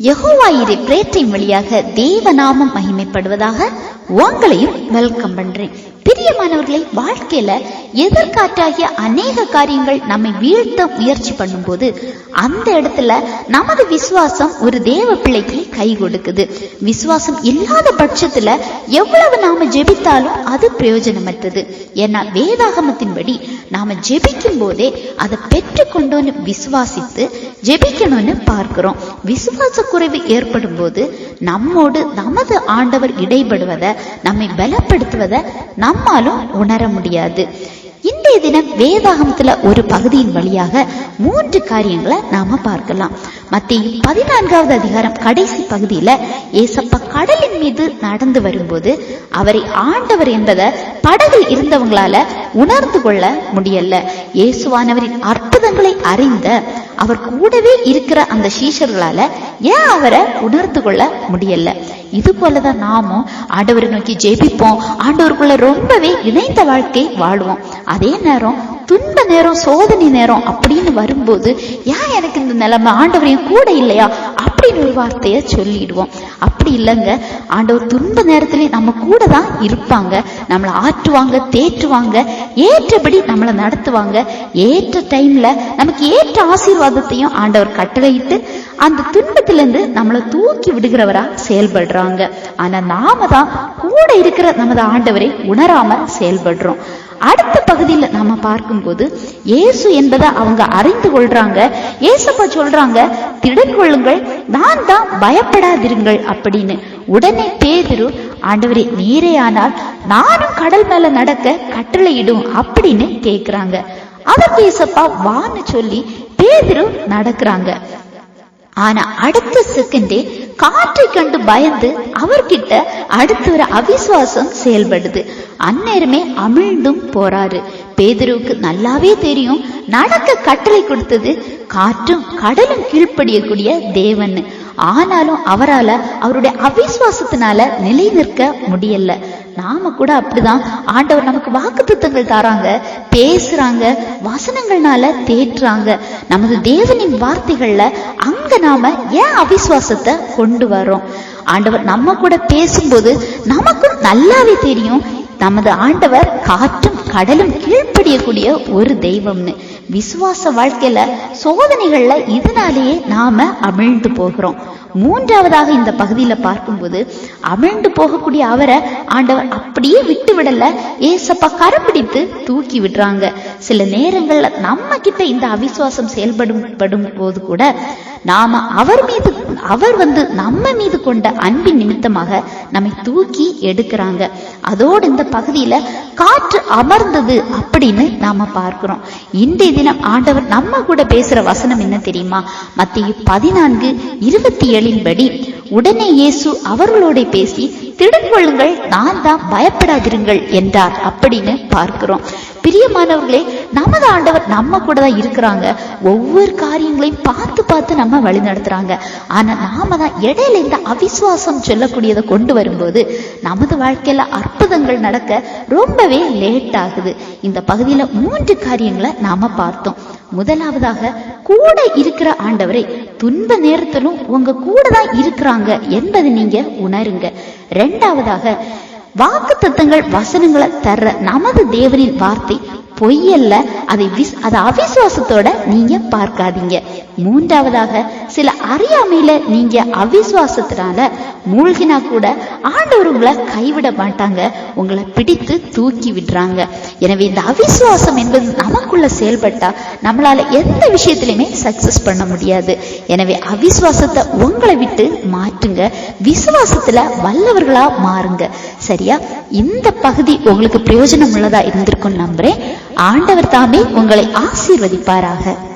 யெகோவாயிரை பிரேற்றின் வழியாக தேவநாமம் மகிமைப்படுவதாக உங்களையும் வெல்கம் பண்றேன். பிரியமானவர்களை வாழ்க்கையில எதிர்காற்றாகிய அநேக காரியங்கள் நம்மை வீழ்த்த முயற்சி பண்ணும்போது அந்த இடத்துல நமது விசுவாசம் ஒரு தேவ பிள்ளைக்கு கை கொடுக்குது. விசுவாசம் இல்லாத பட்சத்துல எவ்வளவு நாம ஜெபித்தாலும் அது பிரயோஜனமற்றது. ஏன்னா வேதாகமத்தின்படி நாம ஜெபிக்கும் போதே அதை பெற்றுக்கொண்டோன்னு விசுவாசித்து ஜெபிக்கணும்னு பார்க்கிறோம். விசுவாச குறைவு ஏற்படும் போது நம்மோடு நமது ஆண்டவர் இடைபடுவதை நம்மை பலப்படுத்துவதை நம் நம்மாலும் உணர முடியாது. இன்றைய தினம் வேதாகமத்துல ஒரு பகுதியின் வழியாக மூன்று காரியங்களை நாம பார்க்கலாம். மத்திய பதினான்காவது அதிகாரம் கடைசி பகுதியில ஏசப்பா கடலின் மீது நடந்து வரும்போது அவரை ஆண்டவர் என்பதை படகில் இருந்தவங்களால உணர்ந்து கொள்ள முடியல. இயேசுவானவரின் அற்புதங்களை அறிந்த அவர் கூடவே இருக்கிற அந்த சீஷர்களால ஏன் அவரை உணர்ந்து கொள்ள முடியல? இது போலதான் நாமும் ஆண்டவரை நோக்கி ஜெபிப்போம். ஆண்டவருக்குள்ள ரொம்பவே இணைந்த வாழ்க்கை வாழ்வோம். அதே நேரம் துன்ப நேரம் சோதனை நேரம் அப்படின்னு வரும்போது ஏன் எனக்கு இந்த நிலைமை? ஆண்டவர் என் கூட இல்லையா? அப்படின்னு ஒரு வார்த்தையை சொல்லிடுவோம். அப்படி இல்லைங்க. ஆண்டவர் துன்ப நேரத்திலே நம்ம கூட தான் இருப்பாங்க. நம்மளை ஆற்றுவாங்க தேற்றுவாங்க. ஏற்றபடி நம்மளை நடத்துவாங்க. ஏற்ற டைம்ல நமக்கு ஏற்ற ஆசீர்வாதத்தையும் ஆண்டவர் கட்டளையிட்டு அந்த துன்பத்திலிருந்து நம்மளை தூக்கி விடுகிறவரா செயல்படுறாங்க. ஆனா நாம தான் கூட இருக்கிற நமது ஆண்டவரை உணராம செயல்படுறோம். அடுத்த பகுதியில் நம்ம பார்க்கும்போது இயேசு என்பதை அவங்க அறிந்து கொள்றாங்க. ஏசப்பா சொல்றாங்க திடன் கொள்ளுங்கள் நான் தான் பயப்படாதிருங்கள் அப்படின்னு. உடனே பேதுரு ஆண்டவரே நீரே ஆனால் நானும் கடல் மேல நடக்க கட்டளையிடும் அப்படின்னு கேக்குறாங்க. அவர் ஏசப்பா வான்னு சொல்லி பேதுரு நடக்கிறாங்க. ஆனா அடுத்த செகண்டே காற்றை கண்டு பயந்து அவர்கிட்ட அடுத்து ஒரு அவிசுவாசம் செயல்படுது. அந்நேரமே அமிழ்ந்தும் போறாரு. பேதுருவுக்கு நல்லாவே தெரியும். நடக்க கட்டளை கொடுத்தது காற்றும் கடலும் கீழ்ப்படியக்கூடிய தேவன் ஆனாலும் அவரால அவருடைய அவிசுவாசத்தினால நிலை நிற்க முடியல. நாம கூட அப்படிதான். ஆண்டவர் நமக்கு வாக்குத்தத்தங்கள் தராங்க பேசுறாங்க வசனங்கள்னால தேற்றுறாங்க நமது தேவனின் வார்த்தைகள்ல அங்க நாம ஏன் அவிசுவாசத்தை கொண்டு வரோம் ஆண்டவர் நம்ம கூட பேசும்போது நமக்கும் நல்லாவே தெரியும். நமது ஆண்டவர் காற்றும் கடலும் கீழ்ப்படியக்கூடிய ஒரு தெய்வம்னு. விசுவாச வாழ்க்கையில சோதனைகள்ல இதனாலேயே நாம அமிழ்ந்து போகிறோம். மூன்றாவதாக இந்த பகுதியில பார்க்கும்போது அமிழ்ந்து போகக்கூடிய அவரை ஆண்டவர் அப்படியே விட்டு விடல ஏசப்பா கரப்பிடித்து தூக்கி விடுறாங்க. சில நேரங்கள்ல நம்ம கிட்ட இந்த அவிசுவாசம் செயல்படும் படும் போது கூட நாம அவர் மீது அவர் வந்து நம்ம மீது கொண்ட அன்பின் நிமித்தமாக நம்மை தூக்கி எடுக்கிறாங்க. அதோடு இந்த பகுதியில காற்று அமர்ந்தது அப்படின்னு நாம பார்க்கிறோம். இன்றைய தினம் ஆண்டவர் நம்ம கூட பேசுற வசனம் என்ன தெரியுமா? மத்திய பதினான்கு இருபத்தி ஏழின் படி உடனே இயேசு அவர்களோட பேசி திடன்கொள்ளுங்கள் நான் தான் பயப்படாதிருங்கள் என்றார் அப்படின்னு பார்க்கிறோம். பிரியமானவர்களே நமது ஆண்டவர் நம்ம கூட தான் இருக்கிறாங்க. ஒவ்வொரு காரியங்களையும் பார்த்து பார்த்து நம்ம வழி நடத்துறாங்க. ஆனா நாம தான் இடையில இந்த அவிசுவாசம் சொல்லக்கூடியதை கொண்டு வரும்போது நமது வாழ்க்கையில அற்புதங்கள் நடக்க ரொம்பவே லேட் ஆகுது. இந்த பகுதியில மூன்று காரியங்களை நாம பார்த்தோம். முதலாவதாக கூட இருக்கிற ஆண்டவரை துன்ப நேரத்திலும் உங்க கூட தான் இருக்கிறாங்க என்பதை நீங்க உணருங்க. ரெண்டாவதாக வாக்கு தத்தங்கள் வசனங்களை தர்ற நமது தேவனின் வார்த்தை பொய்யல்ல அதை விஸ் அதை அவிசுவாசத்தோட நீங்க பார்க்காதீங்க. மூன்றாவதாக சில அறியாமையில நீங்க அவிசுவாசத்தினால மூழ்கினா கூட ஆண்டவர் உங்களை கைவிட மாட்டாங்க. உங்களை பிடித்து தூக்கி விடுறாங்க. எனவே இந்த அவிசுவாசம் என்பது நமக்குள்ள செயல்பட்டா நம்மளால எந்த விஷயத்திலையுமே சக்சஸ் பண்ண முடியாது. எனவே அவிசுவாசத்தை உங்களை விட்டு மாற்றுங்க. விசுவாசத்துல வல்லவர்களா மாறுங்க. சரியா? இந்த பகுதி உங்களுக்கு பிரயோஜனம் உள்ளதா இருந்திருக்கும் நம்புறேன். ஆண்டவர் தாமே உங்களை ஆசீர்வதிப்பாராக.